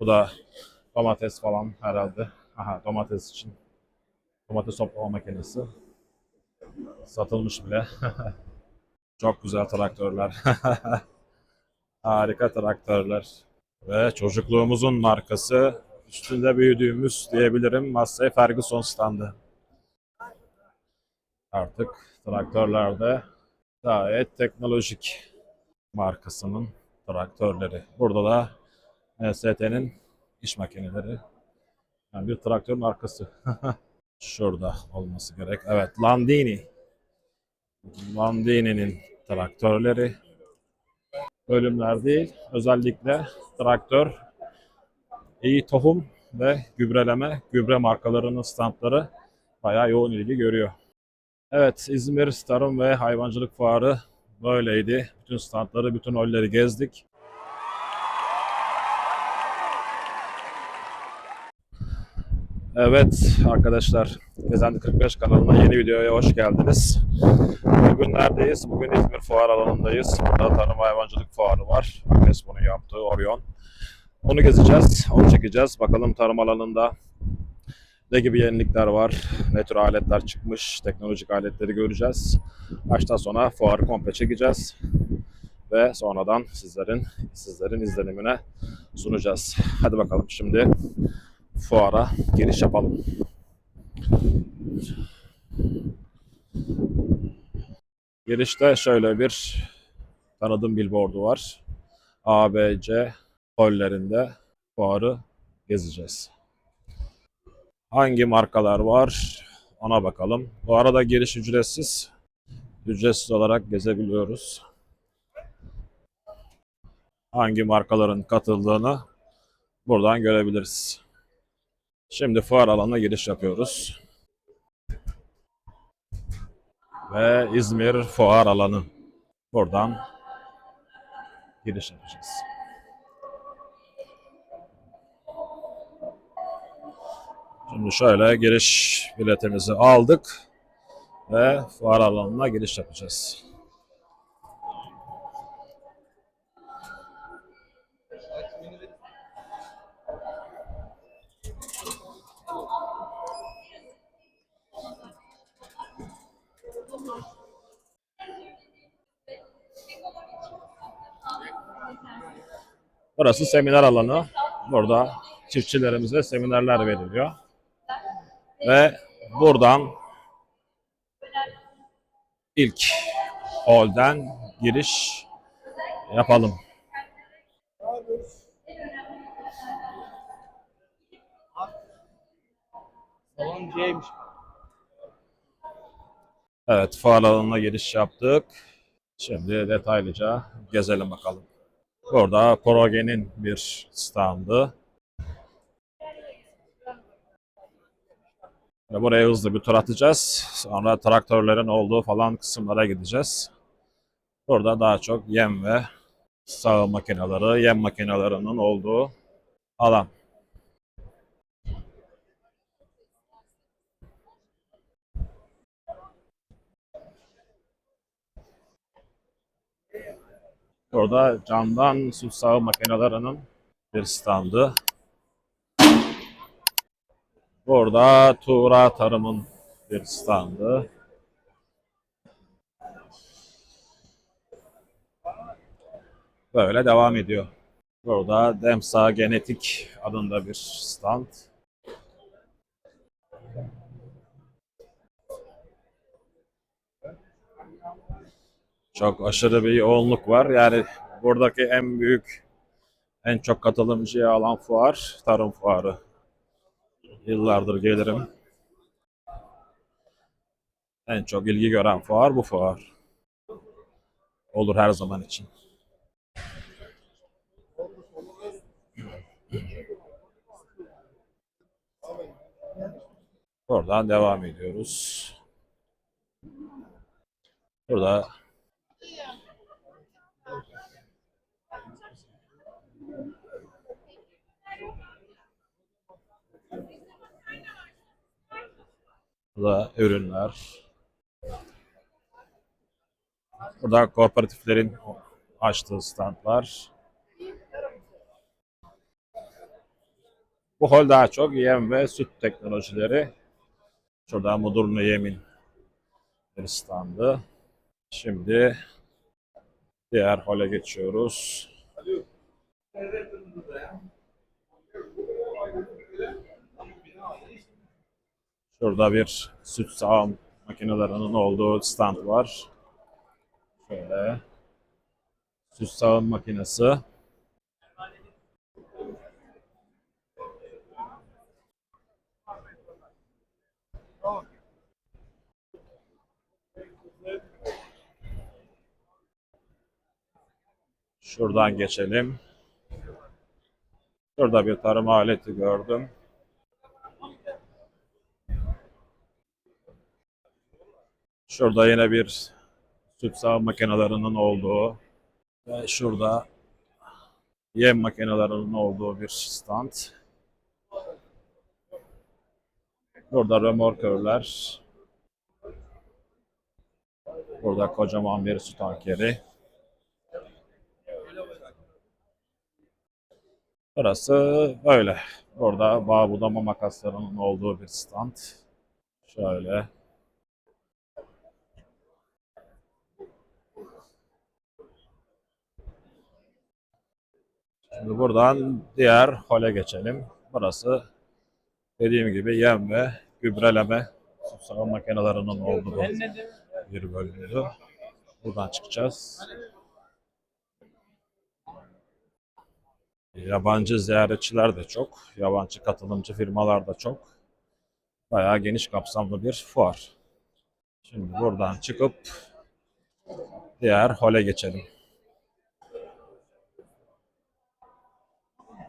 Bu da domates falan herhalde. Aha domates için. Domates toplama makinesi. Satılmış bile. Çok güzel traktörler. Harika traktörler. Ve çocukluğumuzun markası, üstünde büyüdüğümüz diyebilirim Massey Ferguson standı. Artık traktörlerde gayet teknolojik markasının traktörleri. Burada da NST'nin iş makineleri. Yani bir traktörün arkası. Şurada olması gerek. Evet, Landini. Landini'nin traktörleri. Bölümler değil, özellikle traktör, iyi tohum ve gübreleme, gübre markalarının standları bayağı yoğun ilgi görüyor. Evet, İzmir Tarım ve Hayvancılık Fuarı böyleydi. Bütün standları, bütün holleri gezdik. Evet arkadaşlar, Gezendi 45 kanalına yeni videoya hoş geldiniz. Bugün neredeyiz? Bugün İzmir Fuar alanındayız. Burada Tarım Hayvancılık Fuarı var. Akespo'nun yaptığı Orion. Onu gezeceğiz, onu çekeceğiz. Bakalım tarım alanında ne gibi yenilikler var, ne tür aletler çıkmış, teknolojik aletleri göreceğiz. Baştan sona fuarı komple çekeceğiz ve sonradan sizlerin sizlerin izlenimine sunacağız. Hadi bakalım şimdi fuara giriş yapalım. Girişte şöyle bir tanıdığım billboardu var. ABC hollerinde fuarı gezeceğiz. Hangi markalar var ona bakalım. Bu arada giriş ücretsiz. Ücretsiz olarak gezebiliyoruz. Hangi markaların katıldığını buradan görebiliriz. Şimdi fuar alanına giriş yapıyoruz. Ve İzmir fuar alanı. Buradan giriş yapacağız. Şimdi şöyle giriş biletimizi aldık ve fuar alanına giriş yapacağız. Burası seminer alanı. Burada çiftçilerimize seminerler veriliyor. Ve buradan ilk holden giriş yapalım. Evet, fuar alanına giriş yaptık. Şimdi detaylıca gezelim bakalım. Burada Progen'in bir standı. Ve buraya hızlı bir tur atacağız. Sonra traktörlerin olduğu falan kısımlara gideceğiz. Burada daha çok yem ve sağım makineleri, yem makinelerinin olduğu alan. Burada camdan su sağım makinelerinin bir standı. Burada Tuğra Tarım'ın bir standı. Böyle devam ediyor. Burada Demsa Genetik adında bir stand. Çok aşırı bir yoğunluk var. Yani buradaki en büyük, en çok katılımcıya alan fuar, tarım fuarı. Yıllardır gelirim. En çok ilgi gören fuar bu fuar. Olur her zaman için. Oradan devam ediyoruz. Burada Burada ürünler. Burada kooperatiflerin açtığı standlar. Bu hol daha çok yem ve süt teknolojileri. Şurada Mudurnu Yemin bir standı. Şimdi diğer hole geçiyoruz. Şurada bir süt sağım makinelerinin olduğu stand var. Şöyle süt sağım makinesi. Şuradan geçelim. Şurada bir tarım aleti gördüm. Şurada yine bir süt sağım makinelerinin olduğu ve şurada yem makinelerinin olduğu bir stand. Burada römorkörler. Burada kocaman bir su tankeri. Burası böyle. Burada bağ budama makaslarının olduğu bir stand. Şöyle. Şimdi buradan diğer hole geçelim. Burası dediğim gibi yem ve gübreleme susama makinelerinin olduğu bir bölümdü. Buradan çıkacağız. Yabancı ziyaretçiler de çok, yabancı katılımcı firmalar da çok. Bayağı geniş kapsamlı bir fuar. Şimdi buradan çıkıp diğer hole geçelim.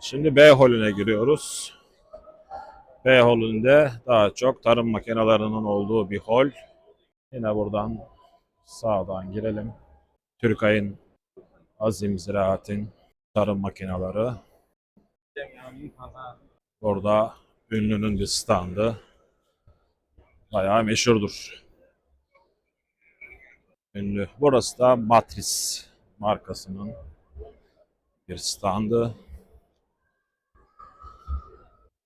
Şimdi B holüne giriyoruz. B holünde daha çok tarım makinelerinin olduğu bir hol. Yine buradan sağdan girelim. Türkay'ın Azim Ziraat'in tarım makineleri. Orada ünlünün bir standı. Bayağı meşhurdur. Ünlü. Burası da Matris markasının bir standı.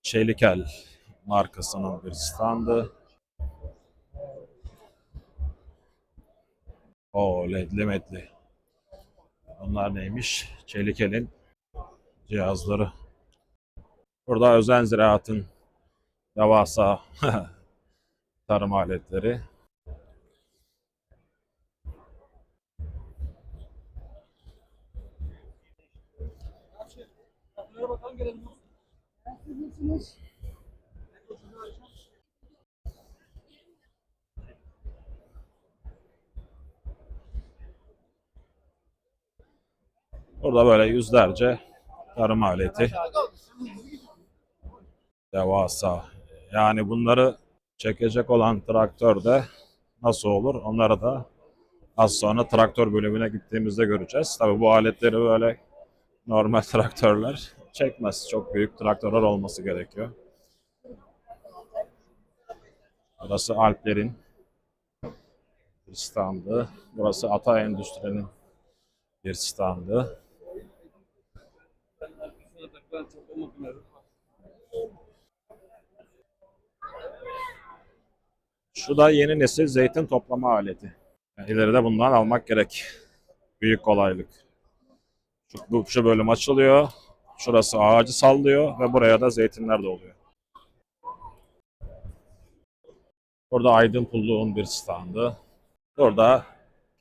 Çelikel markasının bir standı. O ledli medli. Bunlar neymiş? Çelikel'in cihazları. Burada Özen Ziraat'ın devasa tarım aletleri. Burada böyle yüzlerce tarım aleti. Devasa. Yani bunları çekecek olan traktör de nasıl olur? Onları da az sonra traktör bölümüne gittiğimizde göreceğiz. Tabii bu aletleri böyle normal traktörler çekmez. Çok büyük traktörler olması gerekiyor. Burası Alpler'in bir standı. Burası Ata Endüstri'nin bir standı. Şu da yeni nesil zeytin toplama aleti. Yani ileride bundan almak gerek. Büyük kolaylık. Şu, bu, şu bölüm açılıyor. Şurası ağacı sallıyor ve buraya da zeytinler de oluyor. Burada Aydın Pulluğun bir standı. Burada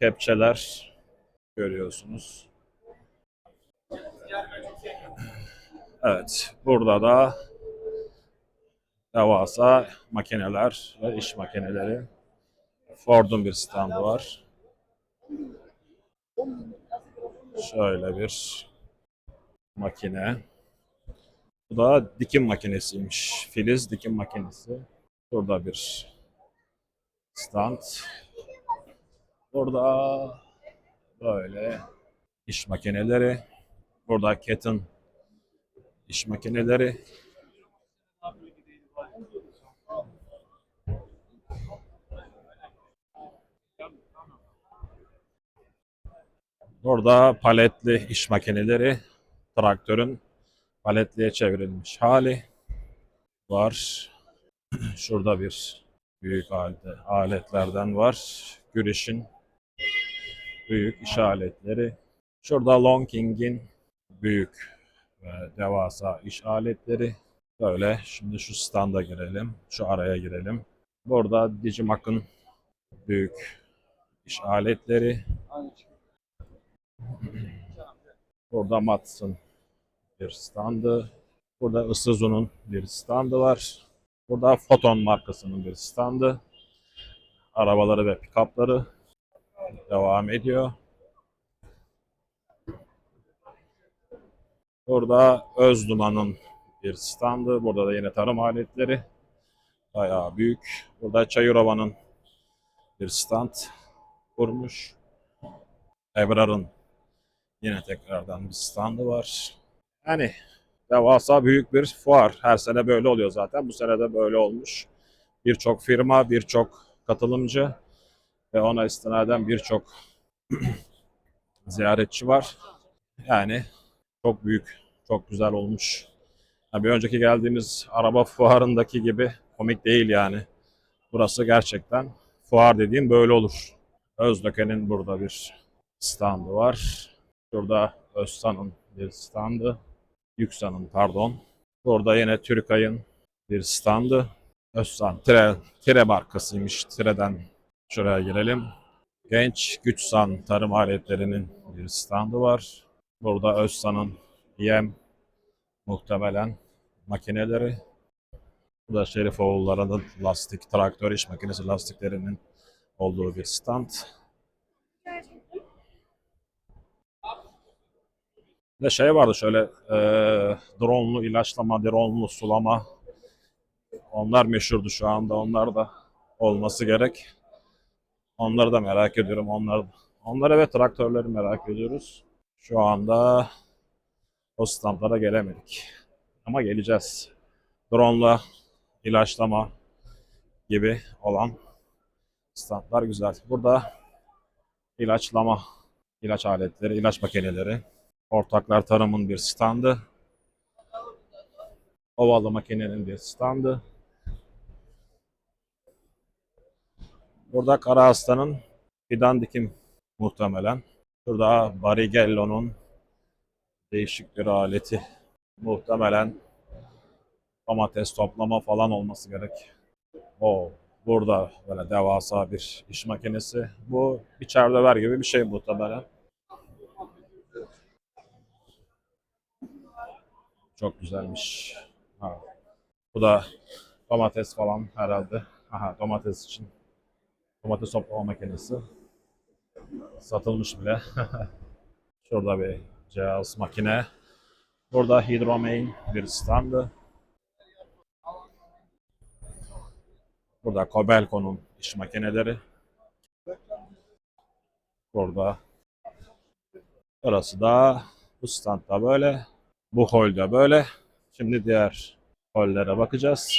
kepçeler görüyorsunuz. Evet, burada da devasa makineler ve iş makineleri. Ford'un bir standı var. Şöyle bir makine. Bu da dikim makinesiymiş. Filiz dikim makinesi. Burada bir stand. Burada böyle iş makineleri. Burada Cat'ın iş makineleri. Burada paletli iş makineleri. Traktörün paletliye çevrilmiş hali. var. Şurada bir büyük alet- aletlerden var. Güreşin büyük iş aletleri. Şurada Long King'in büyük ve devasa iş aletleri. Böyle şimdi şu standa girelim. Şu araya girelim. Burada Digimark'ın büyük iş aletleri. Burada Mats'ın bir standı. Burada Isuzu'nun bir standı var. Burada Photon markasının bir standı. Arabaları ve pikapları devam ediyor. Burada Özduman'ın bir standı. Burada da yine tarım aletleri. Bayağı büyük. Burada Çayırova'nın bir stand kurmuş. Ebrar'ın yine tekrardan bir standı var. Yani devasa büyük bir fuar. Her sene böyle oluyor zaten. Bu sene de böyle olmuş. Birçok firma, birçok katılımcı ve ona istinaden birçok ziyaretçi var. Yani çok büyük, çok güzel olmuş. Ha, bir önceki geldiğimiz araba fuarındaki gibi komik değil yani. Burası gerçekten fuar dediğim böyle olur. Özdöke'nin burada bir standı var. Şurada Özsan'ın bir standı. Yüksan'ın pardon. Burada yine Türkay'ın bir standı. Özsan Tire, Tire markasıymış. Tire'den şuraya girelim. Genç Güçsan tarım aletlerinin bir standı var. Burada Özsan'ın yem muhtemelen makineleri. Bu da Şerifoğulları'nın lastik, traktör iş makinesi lastiklerinin olduğu bir stand. Bir de şey vardı şöyle e, dronlu ilaçlama, dronlu sulama. Onlar meşhurdu şu anda. Onlar da olması gerek. Onları da merak ediyorum. Onlar, onları ve traktörleri merak ediyoruz. Şu anda o standlara gelemedik. Ama geleceğiz. Drone'la ilaçlama gibi olan standlar güzel. Burada ilaçlama, ilaç aletleri, ilaç makineleri. Ortaklar Tarım'ın bir standı. Ovalı makinenin bir standı. Burada Kara Aslan'ın fidan dikim muhtemelen. Burada Barigello'nun değişik bir aleti. Muhtemelen domates toplama falan olması gerek. O burada böyle devasa bir iş makinesi. Bu içeride ver gibi bir şey muhtemelen. Çok güzelmiş. Ha. Bu da domates falan herhalde. Aha domates için. Domates toplama makinesi. Satılmış bile. Şurada bir cihaz makine. Burada Hydromain bir standı. Burada Kobelco'nun iş makineleri. Burada. Burası da bu standda böyle. Bu holde böyle. Şimdi diğer hollere bakacağız.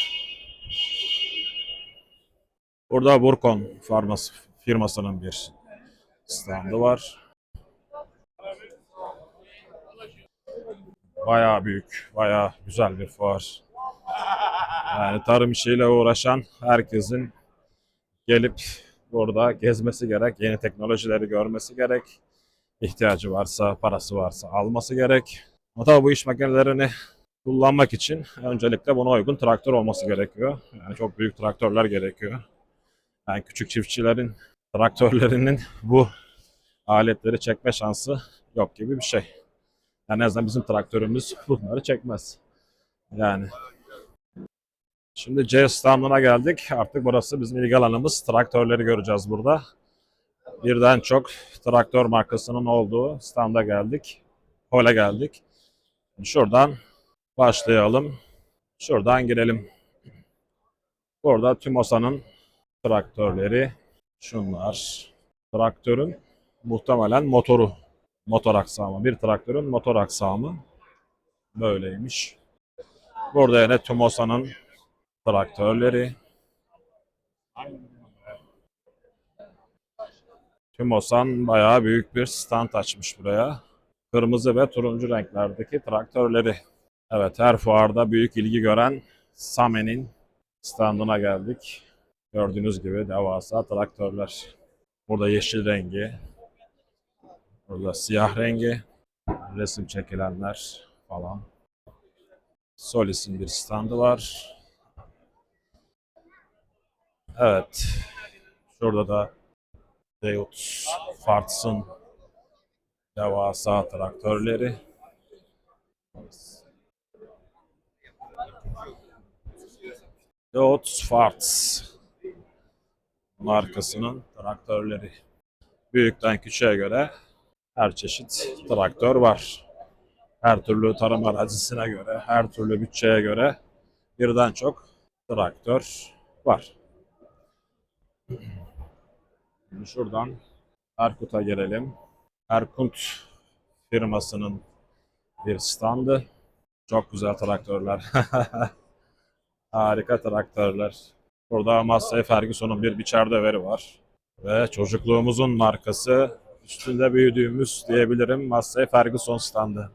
Burada Burkon farması firmasının bir standı var. Bayağı büyük, bayağı güzel bir fuar. Yani tarım işiyle uğraşan herkesin gelip burada gezmesi gerek, yeni teknolojileri görmesi gerek. İhtiyacı varsa, parası varsa alması gerek. Ama bu iş makinelerini kullanmak için öncelikle buna uygun traktör olması gerekiyor. Yani çok büyük traktörler gerekiyor. Yani küçük çiftçilerin traktörlerinin bu aletleri çekme şansı yok gibi bir şey. Yani en azından bizim traktörümüz bunları çekmez. Yani Şimdi C standına geldik. Artık burası bizim ilgi alanımız. Traktörleri göreceğiz burada. Birden çok traktör markasının olduğu standa geldik. Hole geldik. Şuradan başlayalım. Şuradan girelim. Burada Tümosa'nın traktörleri. Şunlar. Traktörün muhtemelen motoru. Motor aksamı. Bir traktörün motor aksamı. Böyleymiş. Burada yine Tümosa'nın traktörleri. Tümosan bayağı büyük bir stand açmış buraya. Kırmızı ve turuncu renklerdeki traktörleri. Evet her fuarda büyük ilgi gören Same'nin standına geldik. Gördüğünüz gibi devasa traktörler. Burada yeşil rengi, burada siyah rengi, resim çekilenler falan. Solis'in bir standı var. Evet. Şurada da Deutz Fartz'ın devasa traktörleri. Deutz Fartz markasının traktörleri. Büyükten küçüğe göre her çeşit traktör var. Her türlü tarım arazisine göre, her türlü bütçeye göre birden çok traktör var. Şimdi şuradan Erkut'a gelelim. Erkut firmasının bir standı. Çok güzel traktörler. Harika traktörler. Burada Massey Ferguson'un bir biçer döveri var. Ve çocukluğumuzun markası, üstünde büyüdüğümüz diyebilirim Massey Ferguson standı.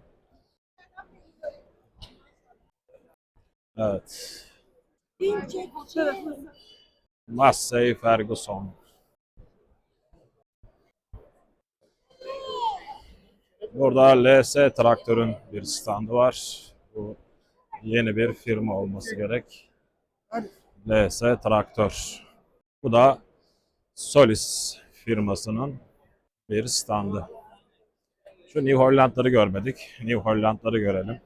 Evet. Massey Ferguson. Burada LS traktörün bir standı var. Bu yeni bir firma olması gerek. LS traktör. Bu da Solis firmasının bir standı. Şu New Holland'ları görmedik. New Holland'ları görelim.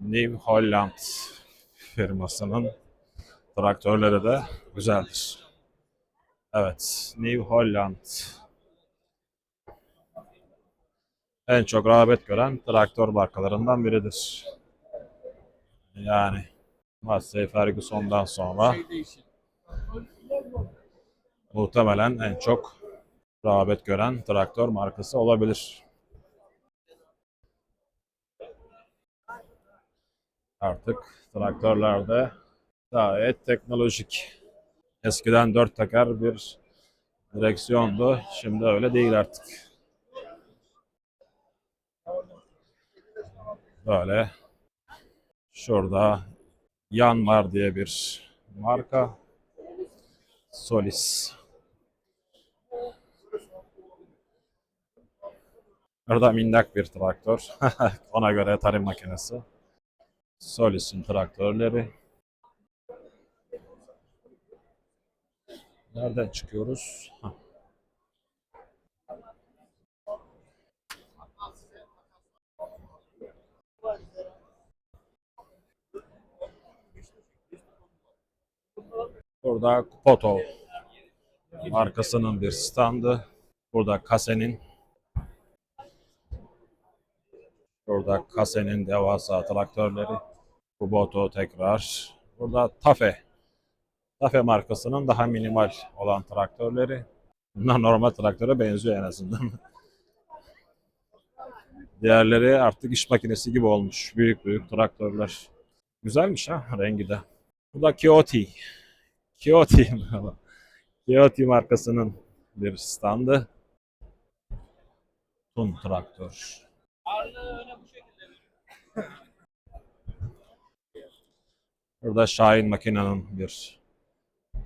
New Holland firmasının traktörleri de güzeldir. Evet, New Holland en çok rağbet gören traktör markalarından biridir. Yani Massey Ferguson'dan sonra muhtemelen en çok rağbet gören traktör markası olabilir. Artık traktörlerde gayet teknolojik. Eskiden dört teker bir direksiyondu. Şimdi öyle değil artık. Böyle şurada Yanmar diye bir marka. Solis. Burada minnak bir traktör. Ona göre tarım makinesi. Solis'in traktörleri. Nereden çıkıyoruz? Hah. Burada Poto markasının bir standı. Burada Kase'nin Burada Kase'nin devasa traktörleri. Kubota tekrar. Burada Tafe. Tafe markasının daha minimal olan traktörleri. Bunlar normal traktöre benziyor en azından. Diğerleri artık iş makinesi gibi olmuş. Büyük büyük traktörler. Güzelmiş ha rengi de. Bu da Kioti. Kioti. Kioti markasının bir standı. Tun traktör. Burada Şahin makinenin bir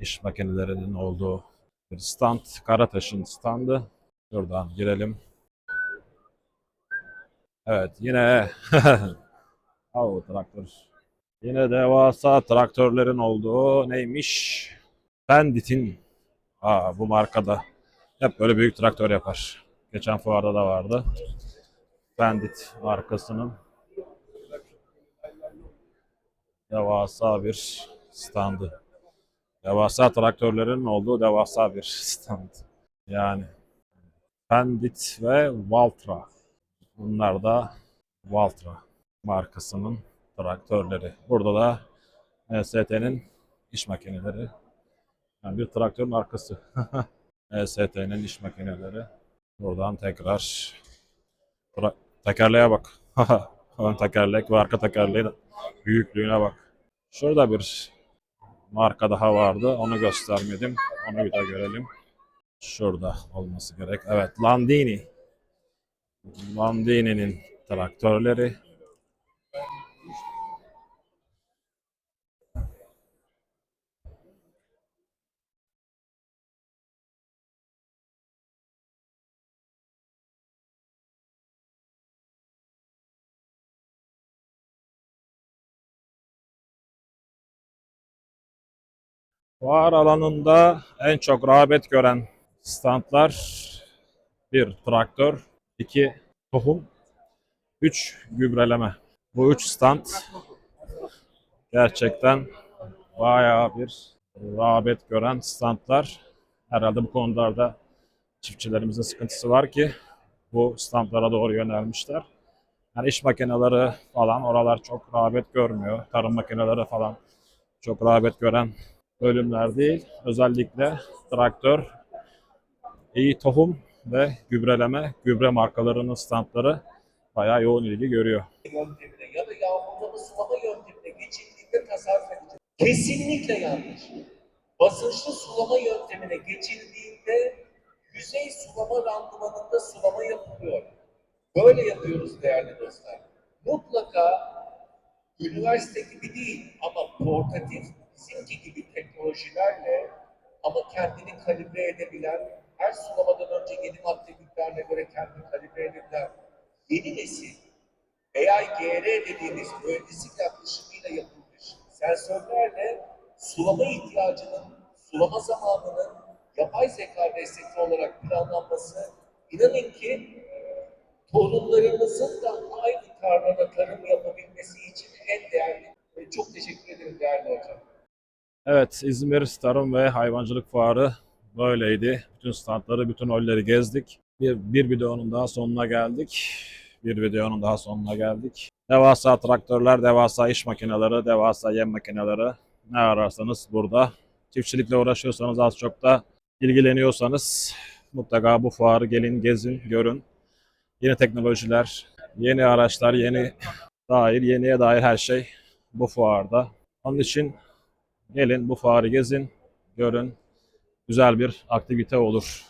iş makinelerinin olduğu bir stand. Karataş'ın standı. Şuradan girelim. Evet yine Au traktör. Yine devasa traktörlerin olduğu neymiş? Bandit'in Aa, bu markada hep böyle büyük traktör yapar. Geçen fuarda da vardı. Bandit markasının devasa bir standı. Devasa traktörlerin olduğu devasa bir stand. Yani Bandit ve Valtra. Bunlar da Valtra markasının traktörleri. Burada da EST'nin iş makineleri. Yani bir traktör markası. EST'nin iş makineleri. Buradan tekrar Tra- tekerleğe bak. Ön tekerlek ve arka tekerleğin büyüklüğüne bak. Şurada bir marka daha vardı. Onu göstermedim. Onu bir de görelim. Şurada olması gerek. Evet, Landini. Landini'nin traktörleri, Fuar alanında en çok rağbet gören standlar bir traktör, iki tohum, üç gübreleme. Bu üç stand gerçekten bayağı bir rağbet gören standlar. Herhalde bu konularda çiftçilerimizin sıkıntısı var ki bu standlara doğru yönelmişler. Yani iş makineleri falan oralar çok rağbet görmüyor. Tarım makineleri falan çok rağbet gören bölümler değil. Özellikle traktör, iyi tohum ve gübreleme, gübre markalarının standları bayağı yoğun ilgi görüyor. yöntemine ya da yağmurlama sulama yöntemine geçildiğinde tasarruf edecek. Kesinlikle yanlış. Basınçlı sulama yöntemine geçildiğinde yüzey sulama randımanında sulama yapılıyor. Böyle yapıyoruz değerli dostlar. Mutlaka üniversite gibi değil ama portatif bizimki gibi teknolojilerle ama kendini kalibre edebilen, her sulamadan önce yeni madde miktarına göre kendini kalibre edebilen yeni nesil AI-GR dediğimiz mühendislik yaklaşımıyla yapılmış sensörlerle sulama ihtiyacının, sulama zamanının yapay zeka destekli olarak planlanması inanın ki torunlarımızın da aynı tarlada tarım yapabilmesi için en değerli. Çok teşekkür ederim değerli hocam. Evet, İzmir Tarım ve Hayvancılık Fuarı böyleydi. Bütün standları, bütün holleri gezdik. Bir, bir videonun daha sonuna geldik. Bir videonun daha sonuna geldik. Devasa traktörler, devasa iş makineleri, devasa yem makineleri ne ararsanız burada. Çiftçilikle uğraşıyorsanız az çok da ilgileniyorsanız mutlaka bu fuarı gelin, gezin, görün. Yeni teknolojiler, yeni araçlar, yeni dair, yeniye dair her şey bu fuarda. Onun için Gelin bu fuarı gezin, görün. Güzel bir aktivite olur.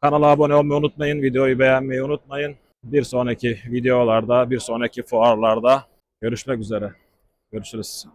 Kanala abone olmayı unutmayın, videoyu beğenmeyi unutmayın. Bir sonraki videolarda, bir sonraki fuarlarda görüşmek üzere. Görüşürüz.